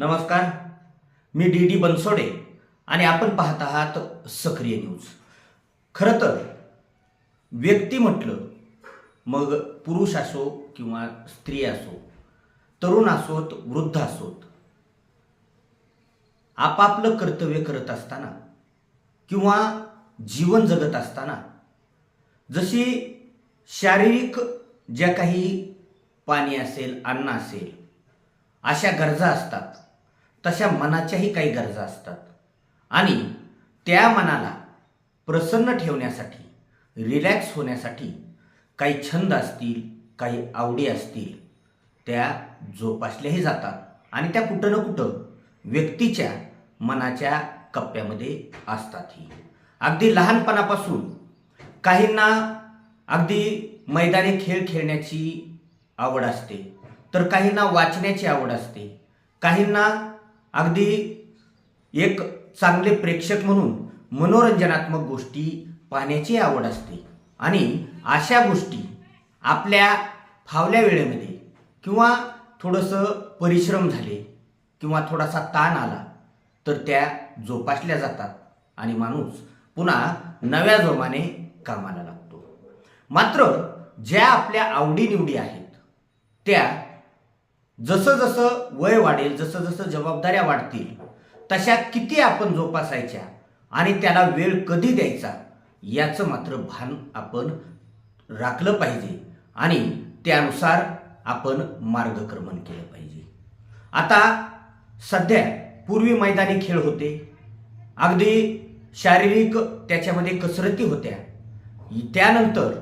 नमस्कार. मी D D Bansode आणि आपण पाहत आहात सक्रिय न्यूज. खरं तर व्यक्ती म्हटलं मग पुरुष असो किंवा स्त्री असो तरुण असोत वृद्ध असोत आपापलं कर्तव्य करत असताना किंवा जीवन जगत असताना जशी शारीरिक ज्या काही पाणी असेल अन्न असेल अशा गरजा असतात. तशा मनाच्याही काही गरजा असतात. आणि त्या मनाला प्रसन्न ठेवण्यासाठी रिलॅक्स होण्यासाठी काही छंद असतील काही आवडी असतील त्या जोपासल्याही जातात. आणि त्या कुठं ना कुठं व्यक्तीच्या मनाच्या कप्प्यामध्ये असतातही. अगदी लहानपणापासून काहींना अगदी मैदानी खेळ खेळण्याची आवड असते तर काहींना वाचण्याची आवड असते काहींना अगदी एक चांगले प्रेक्षक म्हणून मनोरंजनात्मक गोष्टी पाहण्याची आवड असते. आणि अशा गोष्टी आपल्या फावल्या वेळेमध्ये किंवा थोडंसं परिश्रम झाले किंवा थोडासा ताण आला तर त्या जोपासल्या जातात आणि माणूस पुन्हा नव्या जोमाने कामाला लागतो. मात्र ज्या आपल्या आवडीनिवडी आहेत त्या जसं जसं वय वाढेल जसं जसं जबाबदाऱ्या वाढतील तशा किती आपण जोपासायच्या आणि त्याला वेळ कधी द्यायचा याचं मात्र भान आपण राखलं पाहिजे आणि त्यानुसार आपण मार्गक्रमण केलं पाहिजे. आता सध्या पूर्वी मैदानी खेळ होते. अगदी शारीरिक त्याच्यामध्ये कसरती होत्या. त्यानंतर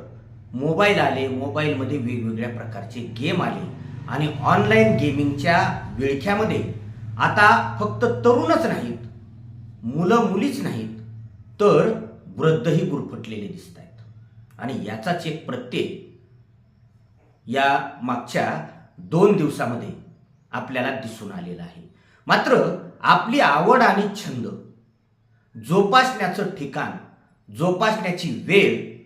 मोबाईल आले मोबाईलमध्ये वेगवेगळ्या प्रकारचे गेम आले. आणि ऑनलाईन गेमिंगच्या विळख्यामध्ये आता फक्त तरुणच नाहीत मुलं मुलीच नाहीत तर वृद्धही गुरफटलेले दिसत आहेत आणि याचाच एक प्रत्यय या मागच्या दोन दिवसामध्ये आपल्याला दिसून आलेला आहे. मात्र आपली आवड आणि छंद जोपासण्याचं ठिकाण जोपासण्याची वेळ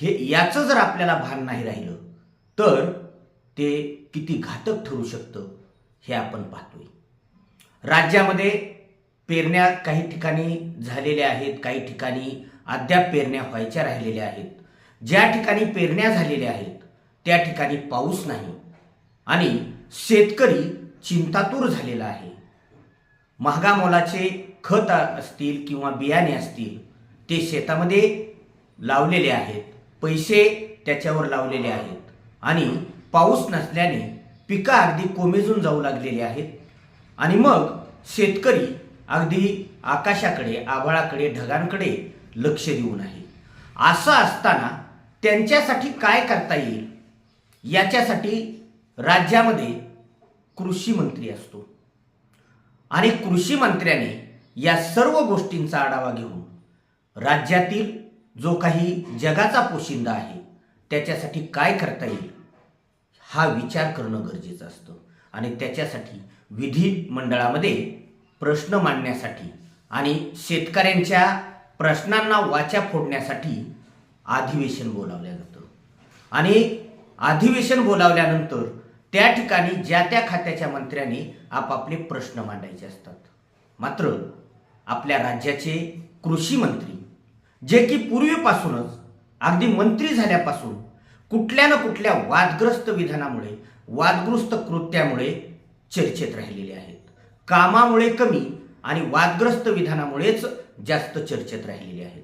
हे याचं जर आपल्याला भान नाही राहिलं तर ते किती घातक ठरू शकतं हे आपण पाहतोय. राज्यामध्ये पेरण्या काही ठिकाणी झालेल्या आहेत काही ठिकाणी अद्याप पेरण्या व्हायच्या राहिलेल्या आहेत. ज्या ठिकाणी पेरण्या झालेल्या आहेत त्या ठिकाणी पाऊस नाही आणि शेतकरी चिंतातूर झालेला आहे. महागामोलाचे खत असतील किंवा बियाणे असतील ते शेतामध्ये लावलेले आहेत. पैसे त्याच्यावर लावलेले आहेत. आणि पाऊस नसल्याने पिकं अगदी कोमेजून जाऊ लागलेली आहेत. आणि मग शेतकरी अगदी आकाशाकडे आभाळाकडे ढगांकडे लक्ष देऊन आहे. असं असताना त्यांच्यासाठी काय करता येईल? याच्यासाठी राज्यामध्ये कृषी मंत्री असतो. आणि कृषी मंत्र्याने या सर्व गोष्टींचा आढावा घेऊन राज्यातील जो काही जगाचा पोशिंदा आहे त्याच्यासाठी काय करता येईल? हा विचार करणं गरजेचं असतं. आणि त्याच्यासाठी विधिमंडळामध्ये प्रश्न मांडण्यासाठी आणि शेतकऱ्यांच्या प्रश्नांना वाचा फोडण्यासाठी अधिवेशन बोलावलं जातं. आणि अधिवेशन बोलावल्यानंतर त्या ठिकाणी ज्या त्या खात्याच्या मंत्र्यांनी आपापले प्रश्न मांडायचे असतात. मात्र आपल्या राज्याचे कृषी मंत्री जे की पूर्वीपासूनच अगदी मंत्री झाल्यापासून कुठल्या ना कुठल्या वादग्रस्त विधानामुळे वादग्रस्त कृत्यामुळे चर्चेत राहिलेले आहेत. कामामुळे कमी आणि वादग्रस्त विधानामुळेच जास्त चर्चेत राहिलेले आहेत.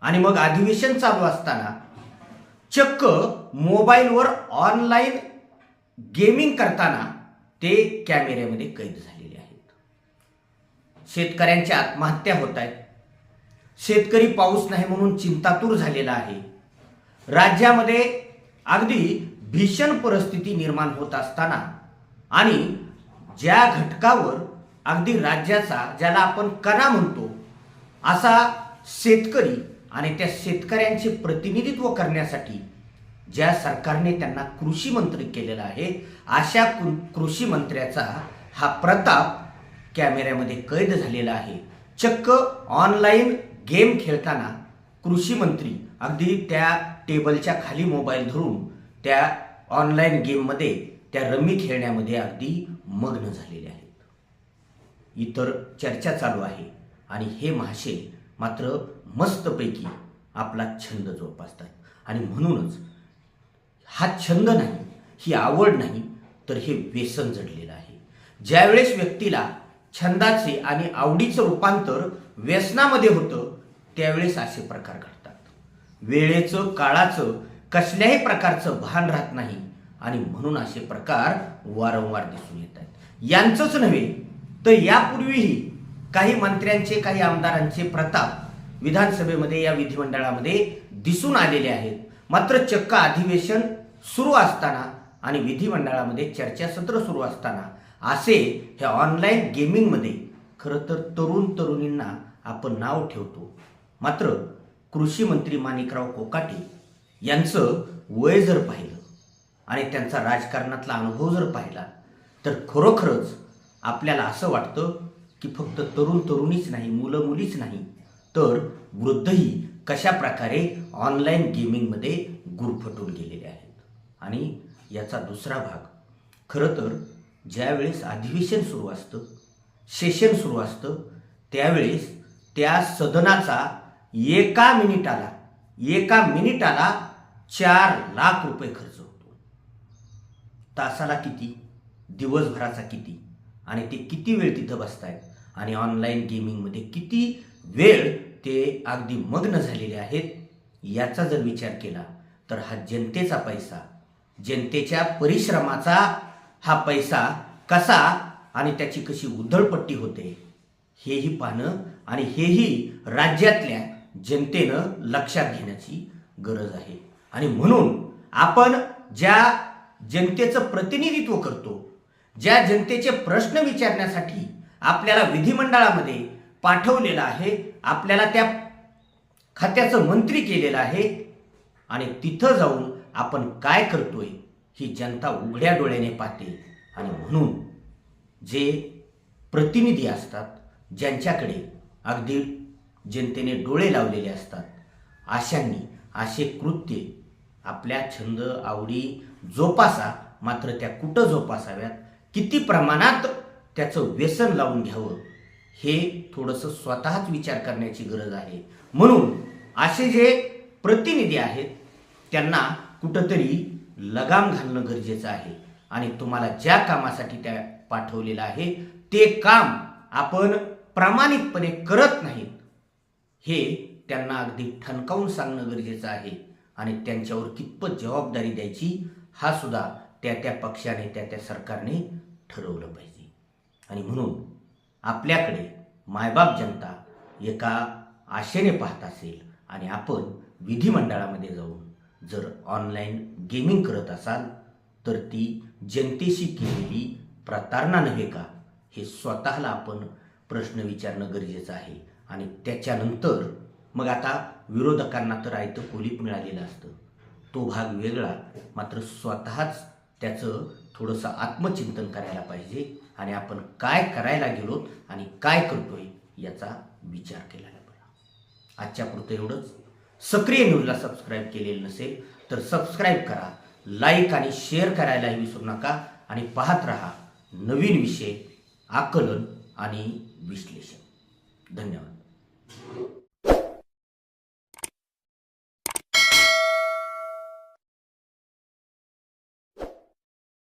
आणि मग अधिवेशन चालू असताना चक्क मोबाईलवर ऑनलाईन गेमिंग करताना ते कॅमेऱ्यामध्ये कैद झालेले आहेत. शेतकऱ्यांच्या आत्महत्या होत आहेत. शेतकरी पाऊस नाही म्हणून चिंतातूर झालेला आहे. राज्यामध्ये अगदी भीषण परिस्थिती निर्माण होत असताना आणि ज्या घटकावर अगदी राज्याचा ज्याला आपण कणा म्हणतो असा शेतकरी आणि त्या शेतकऱ्यांचे प्रतिनिधित्व करण्यासाठी ज्या सरकारने त्यांना कृषी मंत्री केलेला आहे अशा कृ- कृषी मंत्र्याचा हा प्रताप कॅमेऱ्यामध्ये कैद झालेला आहे. चक्क ऑनलाईन गेम खेळताना कृषी मंत्री अगदी त्या टेबलच्या खाली मोबाईल धरून त्या ऑनलाईन गेममध्ये त्या रमी खेळण्यामध्ये अगदी मग्न झालेले आहेत. इतर चर्चा चालू आहे आणि हे महाशय मात्र मस्तपैकी आपला छंद जोपासतात. आणि म्हणूनच हा छंद नाही ही आवड नाही तर हे व्यसन जडलेलं आहे. ज्यावेळेस व्यक्तीला छंदाचे आणि आवडीचं रूपांतर व्यसनामध्ये होतं त्यावेळेस असे प्रकार घडतात. वेळेचं काळाचं कसल्याही प्रकारचं भान राहत नाही. आणि म्हणून असे प्रकार वारंवार दिसून येत आहेत. यांचंच नव्हे तर यापूर्वीही काही मंत्र्यांचे काही आमदारांचे प्रताप विधानसभेमध्ये या विधिमंडळामध्ये दिसून आलेले आहेत. मात्र चक्क अधिवेशन सुरू असताना आणि विधिमंडळामध्ये चर्चासत्र सुरू असताना असे हे ऑनलाईन गेमिंगमध्ये खरं तर तरुण तरुणींना आपण नाव ठेवतो. मात्र कृषी मंत्री माणिकराव कोकाटे यांचं वय जर पाहिलं आणि त्यांचा राजकारणातला अनुभव जर पाहिला तर खरोखरच आपल्याला असं वाटतं की फक्त तरुण तरुणीच नाही मुलं मुलीच नाही तर वृद्धही कशा प्रकारे ऑनलाईन गेमिंगमध्ये गुरफटून गेलेले आहेत? आणि याचा दुसरा भाग खरं तर ज्यावेळेस अधिवेशन सुरू असतं सेशन सुरू असतं त्यावेळेस त्या सदनाचा एका मिनिटाला एका मिनिटाला चार लाख रुपये खर्च होतो. तासाला किती? दिवसभराचा किती? आणि ते किती वेळ तिथं बसतायत? आणि ऑनलाईन गेमिंगमध्ये किती वेळ ते अगदी मग्न झालेले आहेत? याचा जर विचार केला तर हा जनतेचा पैसा जनतेच्या परिश्रमाचा हा पैसा कसा आणि त्याची कशी उधळपट्टी होते हेही पाहणं आणि हेही राज्यातल्या जनतेनं लक्षात घेण्याची गरज आहे. आणि म्हणून आपण ज्या जनतेचं प्रतिनिधित्व करतो ज्या जनतेचे प्रश्न विचारण्यासाठी आपल्याला विधिमंडळामध्ये पाठवलेलं आहे आपल्याला त्या खात्याचं मंत्री केलेलं आहे आणि तिथं जाऊन आपण काय करतोय ही जनता उघड्या डोळ्याने पाहते. आणि म्हणून जे प्रतिनिधी असतात ज्यांच्याकडे अगदी जनतेने डोळे लावलेले असतात. अशांनी असे कृत्य आपल्या छंद आवडी जोपासा मात्र त्या कुठं जोपासाव्यात? किती प्रमाणात त्याचं व्यसन लावून घ्यावं? हे थोडंसं स्वतःच विचार करण्याची गरज आहे. म्हणून असे जे प्रतिनिधी आहेत त्यांना कुठंतरी लगाम घालणं गरजेचं आहे. आणि तुम्हाला ज्या कामासाठी त्या पाठवलेलं आहे ते काम आपण प्रामाणिकपणे करत नाहीत. हे त्यांना अगदी ठणकावून सांगणं गरजेचं आहे. आणि त्यांच्यावर कितपत जबाबदारी द्यायची हा सुद्धा त्या त्या पक्षाने त्या त्या सरकारने ठरवलं पाहिजे. आणि म्हणून आपल्याकडे मायबाप जनता एका आशेने पाहत असेल आणि आपण विधिमंडळामध्ये जाऊन जर ऑनलाईन गेमिंग करत असाल तर ती जनतेशी केलेली प्रतारणा नव्हे का? हे स्वतःला आपण प्रश्न विचारणं गरजेचं आहे. आणि त्याच्यानंतर मग आता विरोधकांना तर आयतं कोलीप मिळालेलं असतं. तो भाग वेगळा मात्र स्वतःच त्याचं थोडंसं आत्मचिंतन करायला पाहिजे आणि आपण काय करायला गेलो आणि काय करतोय याचा विचार केलेला पाहिजे आजच्या पुरतं एवढंच. सक्रिय न्यूजला सबस्क्राईब केलेलं नसेल तर सबस्क्राईब करा लाईक आणि शेअर करायलाही विसरू नका आणि पाहत रहा नवीन विषय आकलन आणि विश्लेषण. धन्यवाद. Thank you.